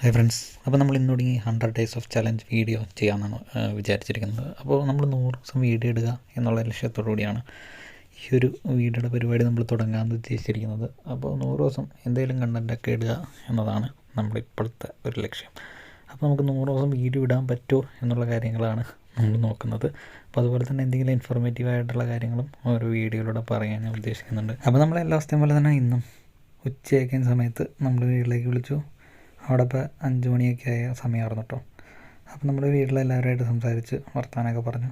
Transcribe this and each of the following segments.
Hi friends അപ്പോൾ നമ്മൾ ഇന്ന് തുടങ്ങി hundred days of challenge video ചെയ്യാമെന്നാണ് വിചാരിച്ചിരിക്കുന്നത്. അപ്പോൾ നമ്മൾ നൂറ് ദിവസം വീഡിയോ ഇടുക എന്നുള്ള ലക്ഷ്യത്തോടു കൂടിയാണ് ഈ ഒരു വീഡിയോയുടെ പരിപാടി നമ്മൾ തുടങ്ങാമെന്ന് ഉദ്ദേശിച്ചിരിക്കുന്നത്. അപ്പോൾ നൂറ് ദിവസം എന്തെങ്കിലും കണ്ടന്റൊക്കെ ഇടുക എന്നതാണ് നമ്മുടെ ഇപ്പോഴത്തെ ഒരു ലക്ഷ്യം. അപ്പോൾ നമുക്ക് നൂറ് ദിവസം വീഡിയോ ഇടാൻ പറ്റുമോ എന്നുള്ള കാര്യങ്ങളാണ് നമ്മൾ നോക്കുന്നത്. അപ്പോൾ അതുപോലെ തന്നെ എന്തെങ്കിലും ഇൻഫോർമേറ്റീവ് ആയിട്ടുള്ള കാര്യങ്ങളും ഓരോ വീഡിയോയിലൂടെ പറയാൻ ഞാൻ ഉദ്ദേശിക്കുന്നുണ്ട്. അപ്പോൾ നമ്മൾ എല്ലാ ദിവസത്തെയും പോലെ തന്നെ ഇന്നും ഉച്ചയൊക്കെയും സമയത്ത് നമ്മൾ വീട്ടിലേക്ക് വിളിച്ചു. അവിടെ ഇപ്പോൾ അഞ്ച് മണിയൊക്കെ ആയ സമയമായിരുന്നു കേട്ടോ അപ്പോൾ നമ്മുടെ വീട്ടിലെല്ലാവരുമായിട്ട് സംസാരിച്ച് വർത്താനമൊക്കെ പറഞ്ഞു.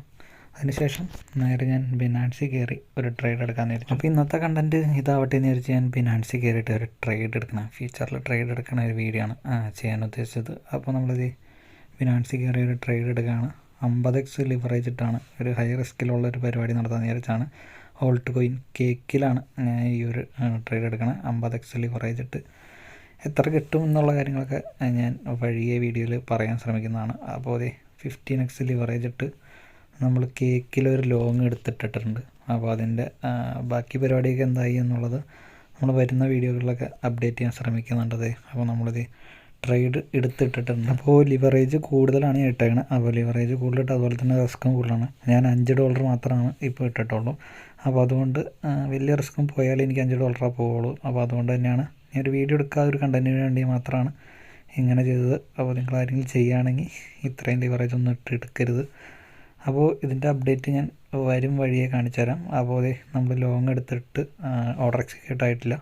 അതിനുശേഷം നേരെ ഞാൻ ബിനാൻസി കയറി ഒരു ട്രേഡ് എടുക്കാൻ വിചാരിച്ചു. അപ്പോൾ ഇന്നത്തെ കണ്ടന്റ് ഇതാവട്ടെ എന്ന് വിചാരിച്ച് ഞാൻ ബിനാൻസി കയറിയിട്ട് ഒരു ട്രേഡ് എടുക്കണം ഫ്യൂച്ചറിൽ ട്രേഡ് എടുക്കണ ഒരു വീഡിയോ ആണ് ചെയ്യാൻ ഉദ്ദേശിച്ചത്. അപ്പോൾ നമ്മളിത് ബിനാൻസി കയറി ഒരു ട്രേഡ് എടുക്കുകയാണ് അമ്പത് എക്സ് ലിവറേജ് ഇട്ടാണ് ഒരു ഹൈ റിസ്കിലുള്ള ഒരു പരിപാടി നടത്താൻ വിചാരിച്ചാണ്. ഹോൾട്ട് കോയിൻ കേക്കിലാണ് ഈ ഒരു ട്രേഡ് എടുക്കണത് അമ്പത് എക്സ് ലിവറേജ് ഇട്ട് എത്ര കിട്ടും എന്നുള്ള കാര്യങ്ങളൊക്കെ ഞാൻ വഴിയെ വീഡിയോയിൽ പറയാൻ ശ്രമിക്കുന്നതാണ്. അപ്പോൾ അതെ ഫിഫ്റ്റീൻ എക്സ് ലിവറേജ് ഇട്ട് നമ്മൾ കേക്കിലൊരു ലോങ് എടുത്തിട്ടിട്ടുണ്ട്. അപ്പോൾ അതിന്റെ ബാക്കി പരിപാടിയൊക്കെ എന്തായി എന്നുള്ളത് നമ്മൾ വരുന്ന വീഡിയോകളിലൊക്കെ അപ്ഡേറ്റ് ചെയ്യാൻ ശ്രമിക്കുന്നുണ്ടത് അപ്പോൾ നമ്മളിത് ട്രേഡ് എടുത്തിട്ടിട്ടുണ്ട് അപ്പോൾ ലിവറേജ് കൂടുതലാണ് ഞാൻ ഇട്ടേക്കണത് അപ്പോൾ ലിവറേജ് കൂടുതലിട്ട് അതുപോലെ തന്നെ റിസ്ക്കും കൂടുതലാണ്. ഞാൻ അഞ്ച് ഡോളർ മാത്രമാണ് ഇപ്പോൾ ഇട്ടിട്ടുള്ളൂ. അപ്പോൾ അതുകൊണ്ട് വലിയ റിസ്ക്കും പോയാൽ എനിക്ക് അഞ്ച് ഡോളറേ പോവുള്ളൂ. അപ്പോൾ അതുകൊണ്ട് തന്നെയാണ് ഞാൻ ഒരു വീഡിയോ എടുക്കാതെ ഒരു കണ്ടന്റിന് വേണ്ടി മാത്രമാണ് ഇങ്ങനെ ചെയ്തത്. അപ്പോൾ നിങ്ങൾ ആരെങ്കിലും ചെയ്യുകയാണെങ്കിൽ ഇത്രയും ലിവറേജ് ഒന്നും ഇട്ട് എടുക്കരുത്. അപ്പോൾ ഇതിന്റെ അപ്ഡേറ്റ് ഞാൻ വരും വഴിയെ കാണിച്ചു തരാം അപ്പോൾ നമ്മൾ ലോങ് എടുത്തിട്ട് ഓർഡർ എക്സിക്യൂട്ട് ആയിട്ടില്ല.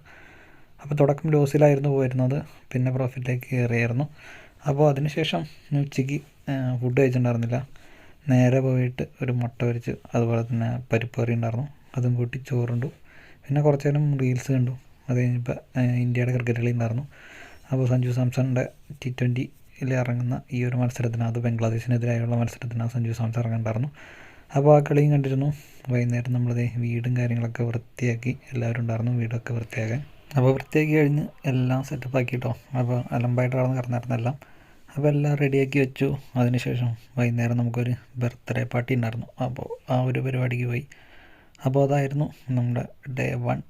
അപ്പോൾ തുടക്കം ലോസിലായിരുന്നു പോയിരുന്നത്. പിന്നെ പ്രോഫിറ്റിലേക്ക് കയറിയായിരുന്നു. അപ്പോൾ അതിനുശേഷം ഉച്ചയ്ക്ക് ഫുഡ് കഴിച്ചിട്ടുണ്ടായിരുന്നില്ല. നേരെ പോയിട്ട് ഒരു മുട്ട പൊരിച്ച് അതുപോലെ തന്നെ പരിപ്പ് കറി ഉണ്ടായിരുന്നു. അതും കൂട്ടി ചോറുണ്ടു. പിന്നെ കുറച്ച് നേരം റീൽസ് കണ്ടു. അത് കഴിഞ്ഞപ്പോൾ ഇന്ത്യയുടെ ക്രിക്കറ്റ് കളി ഉണ്ടായിരുന്നു. അപ്പോൾ സഞ്ജു സാംസണിന്റെ ടി ട്വന്റിയിൽ ഇറങ്ങുന്ന ഈ ഒരു മത്സരത്തിന് അത് ബംഗ്ലാദേശിനെതിരായുള്ള മത്സരത്തിന് സഞ്ജു സാംസൺ ഇറങ്ങുന്നുണ്ടായിരുന്നു അപ്പോൾ ആ കളിയും കണ്ടിരുന്നു. വൈകുന്നേരം നമ്മളത് വീടും കാര്യങ്ങളൊക്കെ വൃത്തിയാക്കി എല്ലാവരും ഉണ്ടായിരുന്നു. വീടൊക്കെ വൃത്തിയാക്കാൻ അപ്പോൾ വൃത്തിയാക്കി കഴിഞ്ഞ് എല്ലാം സെറ്റപ്പ് ആക്കി കേട്ടോ അപ്പോൾ അലമ്പായിട്ട് കടന്ന് കിടന്നായിരുന്നു എല്ലാം അപ്പോൾ എല്ലാം റെഡിയാക്കി വെച്ചു. അതിനുശേഷം വൈകുന്നേരം നമുക്കൊരു ബർത്ത്ഡേ പാർട്ടി ഉണ്ടായിരുന്നു. അപ്പോൾ ആ ഒരു പരിപാടിക്ക് പോയി. അപ്പോൾ അതായിരുന്നു നമ്മുടെ ഡേ വൺ